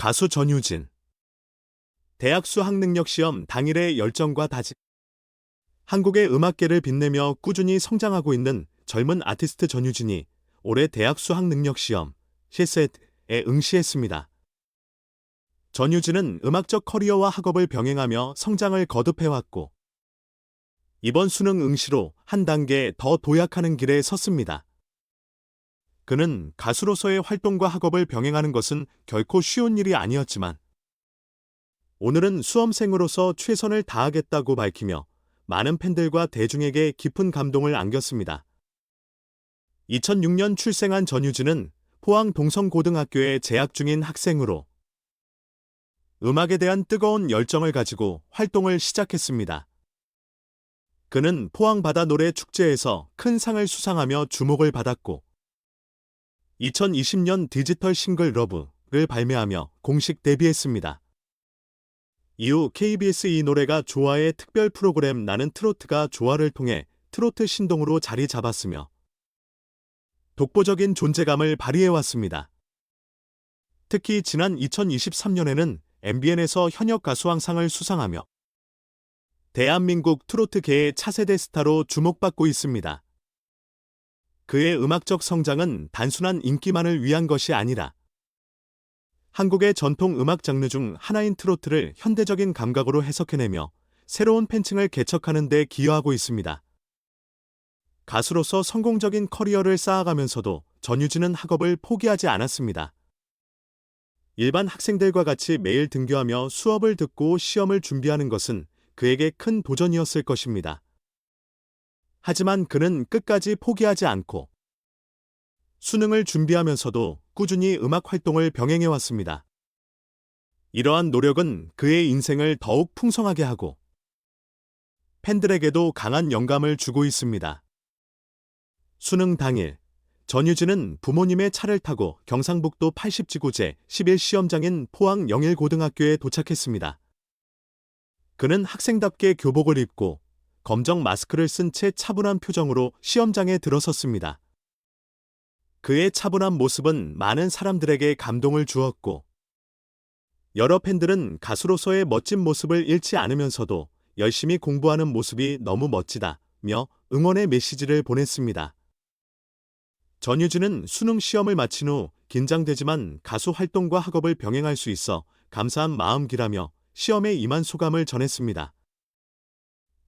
가수 전유진. 대학 수학능력 시험 당일의 열정과 다짐. 한국의 음악계를 빛내며 꾸준히 성장하고 있는 젊은 아티스트 전유진이 올해 대학 수학능력 시험 실셋에 응시했습니다. 전유진은 음악적 커리어와 학업을 병행하며 성장을 거듭해왔고 이번 수능 응시로 한 단계 더 도약하는 길에 섰습니다. 그는 가수로서의 활동과 학업을 병행하는 것은 결코 쉬운 일이 아니었지만 오늘은 수험생으로서 최선을 다하겠다고 밝히며 많은 팬들과 대중에게 깊은 감동을 안겼습니다. 2006년 출생한 전유진은 포항 동성고등학교에 재학 중인 학생으로 음악에 대한 뜨거운 열정을 가지고 활동을 시작했습니다. 그는 포항 바다 노래 축제에서 큰 상을 수상하며 주목을 받았고 2020년 디지털 싱글 러브를 발매하며 공식 데뷔했습니다. 이후 KBS 이 노래가 조화의 특별 프로그램 나는 트로트가 조화를 통해 트로트 신동으로 자리 잡았으며 독보적인 존재감을 발휘해왔습니다. 특히 지난 2023년에는 MBN에서 현역 가수왕상을 수상하며 대한민국 트로트계의 차세대 스타로 주목받고 있습니다. 그의 음악적 성장은 단순한 인기만을 위한 것이 아니라 한국의 전통 음악 장르 중 하나인 트로트를 현대적인 감각으로 해석해내며 새로운 팬층을 개척하는 데 기여하고 있습니다. 가수로서 성공적인 커리어를 쌓아가면서도 전유진은 학업을 포기하지 않았습니다. 일반 학생들과 같이 매일 등교하며 수업을 듣고 시험을 준비하는 것은 그에게 큰 도전이었을 것입니다. 하지만 그는 끝까지 포기하지 않고 수능을 준비하면서도 꾸준히 음악 활동을 병행해 왔습니다. 이러한 노력은 그의 인생을 더욱 풍성하게 하고 팬들에게도 강한 영감을 주고 있습니다. 수능 당일 전유진은 부모님의 차를 타고 경상북도 80지구제 11시험장인 포항 영일고등학교에 도착했습니다. 그는 학생답게 교복을 입고 검정 마스크를 쓴 채 차분한 표정으로 시험장에 들어섰습니다. 그의 차분한 모습은 많은 사람들에게 감동을 주었고 여러 팬들은 가수로서의 멋진 모습을 잃지 않으면서도 열심히 공부하는 모습이 너무 멋지다며 응원의 메시지를 보냈습니다. 전유진은 수능 시험을 마친 후 긴장되지만 가수 활동과 학업을 병행할 수 있어 감사한 마음기라며 시험에 임한 소감을 전했습니다.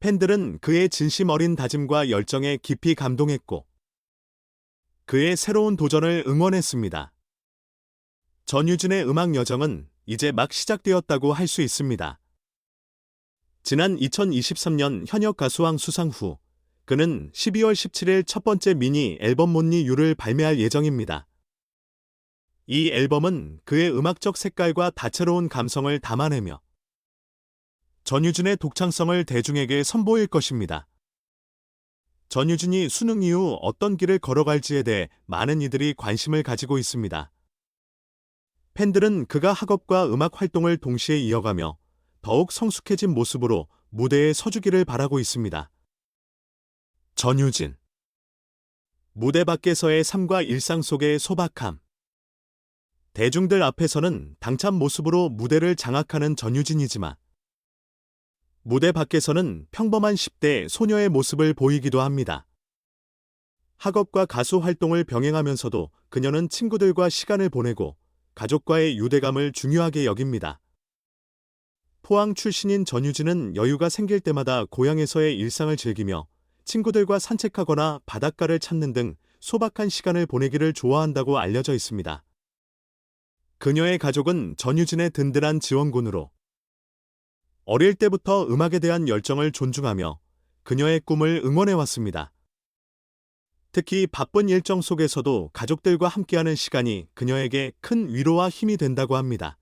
팬들은 그의 진심 어린 다짐과 열정에 깊이 감동했고 그의 새로운 도전을 응원했습니다. 전유진의 음악 여정은 이제 막 시작되었다고 할 수 있습니다. 지난 2023년 현역 가수왕 수상 후 그는 12월 17일 첫 번째 미니 앨범 몬니 유를 발매할 예정입니다. 이 앨범은 그의 음악적 색깔과 다채로운 감성을 담아내며 전유진의 독창성을 대중에게 선보일 것입니다. 전유진이 수능 이후 어떤 길을 걸어갈지에 대해 많은 이들이 관심을 가지고 있습니다. 팬들은 그가 학업과 음악 활동을 동시에 이어가며 더욱 성숙해진 모습으로 무대에 서주기를 바라고 있습니다. 전유진 무대 밖에서의 삶과 일상 속의 소박함 대중들 앞에서는 당찬 모습으로 무대를 장악하는 전유진이지만 무대 밖에서는 평범한 10대 소녀의 모습을 보이기도 합니다. 학업과 가수 활동을 병행하면서도 그녀는 친구들과 시간을 보내고 가족과의 유대감을 중요하게 여깁니다. 포항 출신인 전유진은 여유가 생길 때마다 고향에서의 일상을 즐기며 친구들과 산책하거나 바닷가를 찾는 등 소박한 시간을 보내기를 좋아한다고 알려져 있습니다. 그녀의 가족은 전유진의 든든한 지원군으로 어릴 때부터 음악에 대한 열정을 존중하며 그녀의 꿈을 응원해왔습니다. 특히 바쁜 일정 속에서도 가족들과 함께하는 시간이 그녀에게 큰 위로와 힘이 된다고 합니다.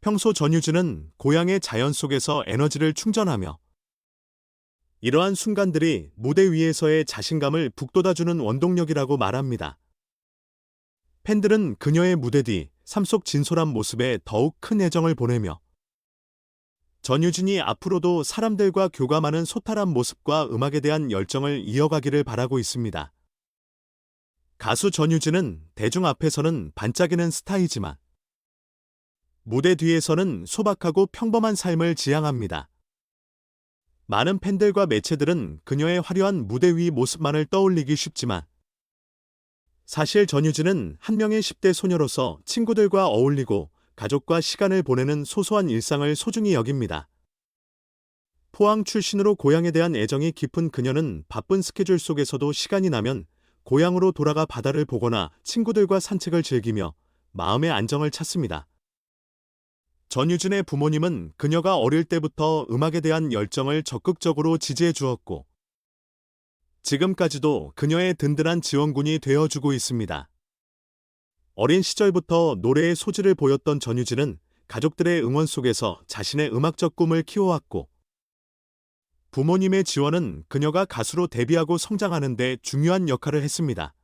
평소 전유진은 고향의 자연 속에서 에너지를 충전하며 이러한 순간들이 무대 위에서의 자신감을 북돋아주는 원동력이라고 말합니다. 팬들은 그녀의 무대 뒤 삶 속 진솔한 모습에 더욱 큰 애정을 보내며 전유진이 앞으로도 사람들과 교감하는 소탈한 모습과 음악에 대한 열정을 이어가기를 바라고 있습니다. 가수 전유진은 대중 앞에서는 반짝이는 스타이지만 무대 뒤에서는 소박하고 평범한 삶을 지향합니다. 많은 팬들과 매체들은 그녀의 화려한 무대 위 모습만을 떠올리기 쉽지만 사실 전유진은 한 명의 10대 소녀로서 친구들과 어울리고 가족과 시간을 보내는 소소한 일상을 소중히 여깁니다. 포항 출신으로 고향에 대한 애정이 깊은 그녀는 바쁜 스케줄 속에서도 시간이 나면 고향으로 돌아가 바다를 보거나 친구들과 산책을 즐기며 마음의 안정을 찾습니다. 전유진의 부모님은 그녀가 어릴 때부터 음악에 대한 열정을 적극적으로 지지해 주었고, 지금까지도 그녀의 든든한 지원군이 되어주고 있습니다. 어린 시절부터 노래의 소질을 보였던 전유진은 가족들의 응원 속에서 자신의 음악적 꿈을 키워왔고, 부모님의 지원은 그녀가 가수로 데뷔하고 성장하는 데 중요한 역할을 했습니다.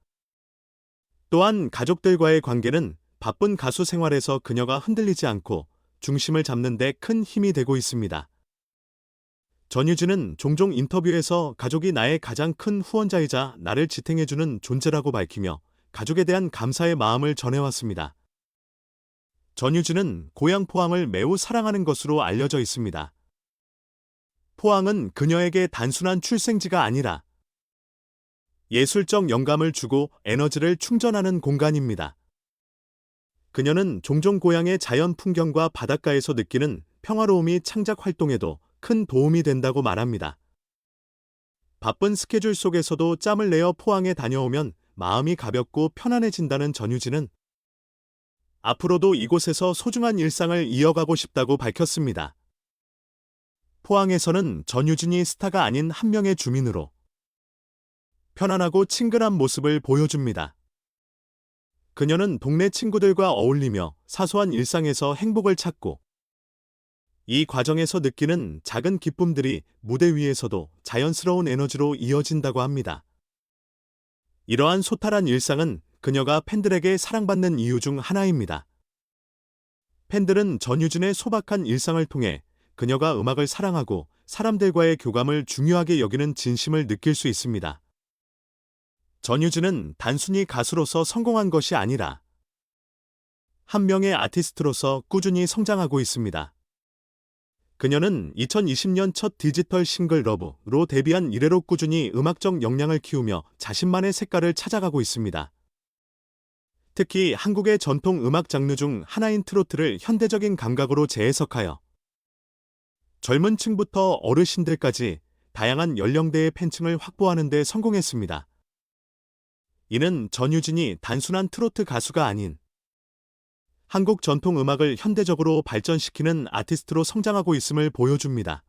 또한 가족들과의 관계는 바쁜 가수 생활에서 그녀가 흔들리지 않고 중심을 잡는 데 큰 힘이 되고 있습니다. 전유진은 종종 인터뷰에서 가족이 나의 가장 큰 후원자이자 나를 지탱해주는 존재라고 밝히며 가족에 대한 감사의 마음을 전해왔습니다. 전유진은 고향 포항을 매우 사랑하는 것으로 알려져 있습니다. 포항은 그녀에게 단순한 출생지가 아니라 예술적 영감을 주고 에너지를 충전하는 공간입니다. 그녀는 종종 고향의 자연 풍경과 바닷가에서 느끼는 평화로움이 창작 활동에도 큰 도움이 된다고 말합니다. 바쁜 스케줄 속에서도 짬을 내어 포항에 다녀오면 마음이 가볍고 편안해진다는 전유진은 앞으로도 이곳에서 소중한 일상을 이어가고 싶다고 밝혔습니다. 포항에서는 전유진이 스타가 아닌 한 명의 주민으로 편안하고 친근한 모습을 보여줍니다. 그녀는 동네 친구들과 어울리며 사소한 일상에서 행복을 찾고 이 과정에서 느끼는 작은 기쁨들이 무대 위에서도 자연스러운 에너지로 이어진다고 합니다. 이러한 소탈한 일상은 그녀가 팬들에게 사랑받는 이유 중 하나입니다. 팬들은 전유진의 소박한 일상을 통해 그녀가 음악을 사랑하고 사람들과의 교감을 중요하게 여기는 진심을 느낄 수 있습니다. 전유진은 단순히 가수로서 성공한 것이 아니라 한 명의 아티스트로서 꾸준히 성장하고 있습니다. 그녀는 2020년 첫 디지털 싱글 러브로 데뷔한 이래로 꾸준히 음악적 역량을 키우며 자신만의 색깔을 찾아가고 있습니다. 특히 한국의 전통 음악 장르 중 하나인 트로트를 현대적인 감각으로 재해석하여 젊은 층부터 어르신들까지 다양한 연령대의 팬층을 확보하는 데 성공했습니다. 이는 전유진이 단순한 트로트 가수가 아닌 한국 전통 음악을 현대적으로 발전시키는 아티스트로 성장하고 있음을 보여줍니다.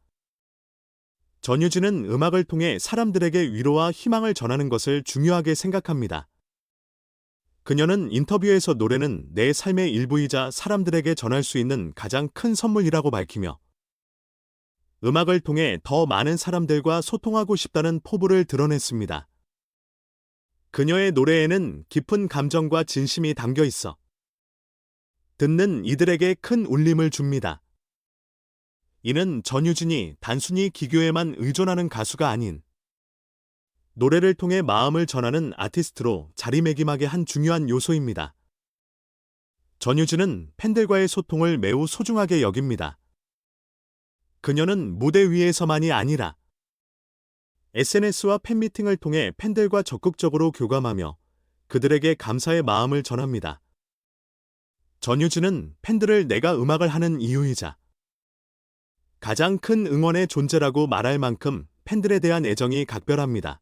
전유진은 음악을 통해 사람들에게 위로와 희망을 전하는 것을 중요하게 생각합니다. 그녀는 인터뷰에서 노래는 내 삶의 일부이자 사람들에게 전할 수 있는 가장 큰 선물이라고 밝히며 음악을 통해 더 많은 사람들과 소통하고 싶다는 포부를 드러냈습니다. 그녀의 노래에는 깊은 감정과 진심이 담겨 있어 듣는 이들에게 큰 울림을 줍니다. 이는 전유진이 단순히 기교에만 의존하는 가수가 아닌 노래를 통해 마음을 전하는 아티스트로 자리매김하게 한 중요한 요소입니다. 전유진은 팬들과의 소통을 매우 소중하게 여깁니다. 그녀는 무대 위에서만이 아니라 SNS와 팬미팅을 통해 팬들과 적극적으로 교감하며 그들에게 감사의 마음을 전합니다. 전유진은 팬들을 내가 음악을 하는 이유이자 가장 큰 응원의 존재라고 말할 만큼 팬들에 대한 애정이 각별합니다.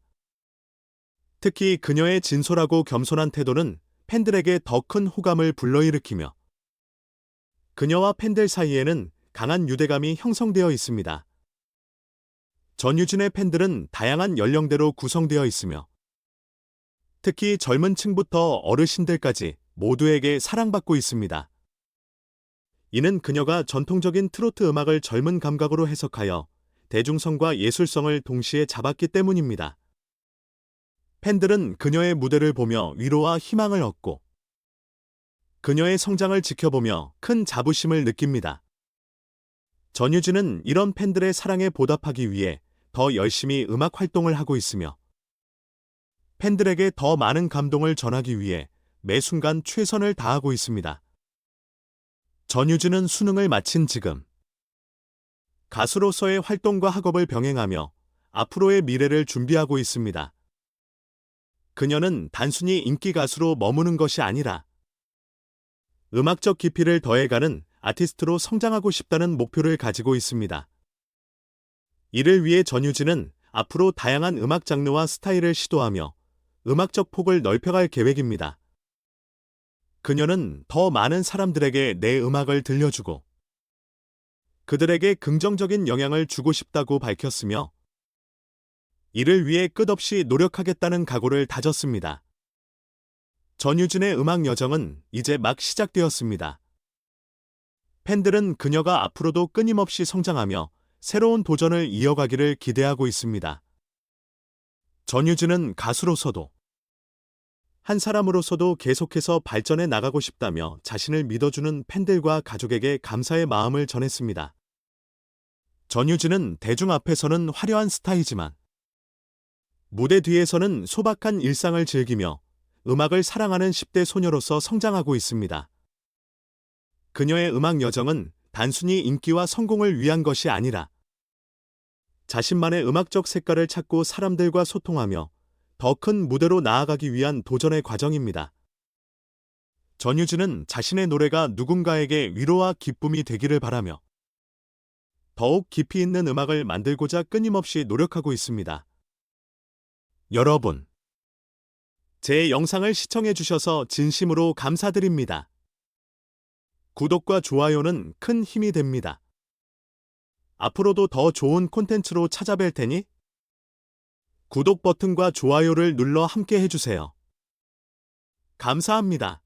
특히 그녀의 진솔하고 겸손한 태도는 팬들에게 더 큰 호감을 불러일으키며 그녀와 팬들 사이에는 강한 유대감이 형성되어 있습니다. 전유진의 팬들은 다양한 연령대로 구성되어 있으며 특히 젊은 층부터 어르신들까지 모두에게 사랑받고 있습니다. 이는 그녀가 전통적인 트로트 음악을 젊은 감각으로 해석하여 대중성과 예술성을 동시에 잡았기 때문입니다. 팬들은 그녀의 무대를 보며 위로와 희망을 얻고 그녀의 성장을 지켜보며 큰 자부심을 느낍니다. 전유진은 이런 팬들의 사랑에 보답하기 위해 더 열심히 음악 활동을 하고 있으며 팬들에게 더 많은 감동을 전하기 위해 매 순간 최선을 다하고 있습니다. 전유진은 수능을 마친 지금 가수로서의 활동과 학업을 병행하며 앞으로의 미래를 준비하고 있습니다. 그녀는 단순히 인기 가수로 머무는 것이 아니라 음악적 깊이를 더해가는 아티스트로 성장하고 싶다는 목표를 가지고 있습니다. 이를 위해 전유진은 앞으로 다양한 음악 장르와 스타일을 시도하며 음악적 폭을 넓혀갈 계획입니다. 그녀는 더 많은 사람들에게 내 음악을 들려주고 그들에게 긍정적인 영향을 주고 싶다고 밝혔으며 이를 위해 끝없이 노력하겠다는 각오를 다졌습니다. 전유진의 음악 여정은 이제 막 시작되었습니다. 팬들은 그녀가 앞으로도 끊임없이 성장하며 새로운 도전을 이어가기를 기대하고 있습니다. 전유진은 가수로서도 한 사람으로서도 계속해서 발전해 나가고 싶다며 자신을 믿어주는 팬들과 가족에게 감사의 마음을 전했습니다. 전유진은 대중 앞에서는 화려한 스타이지만 무대 뒤에서는 소박한 일상을 즐기며 음악을 사랑하는 10대 소녀로서 성장하고 있습니다. 그녀의 음악 여정은 단순히 인기와 성공을 위한 것이 아니라 자신만의 음악적 색깔을 찾고 사람들과 소통하며 더 큰 무대로 나아가기 위한 도전의 과정입니다. 전유진은 자신의 노래가 누군가에게 위로와 기쁨이 되기를 바라며 더욱 깊이 있는 음악을 만들고자 끊임없이 노력하고 있습니다. 여러분, 제 영상을 시청해 주셔서 진심으로 감사드립니다. 구독과 좋아요는 큰 힘이 됩니다. 앞으로도 더 좋은 콘텐츠로 찾아뵐 테니 구독 버튼과 좋아요를 눌러 함께 해주세요. 감사합니다.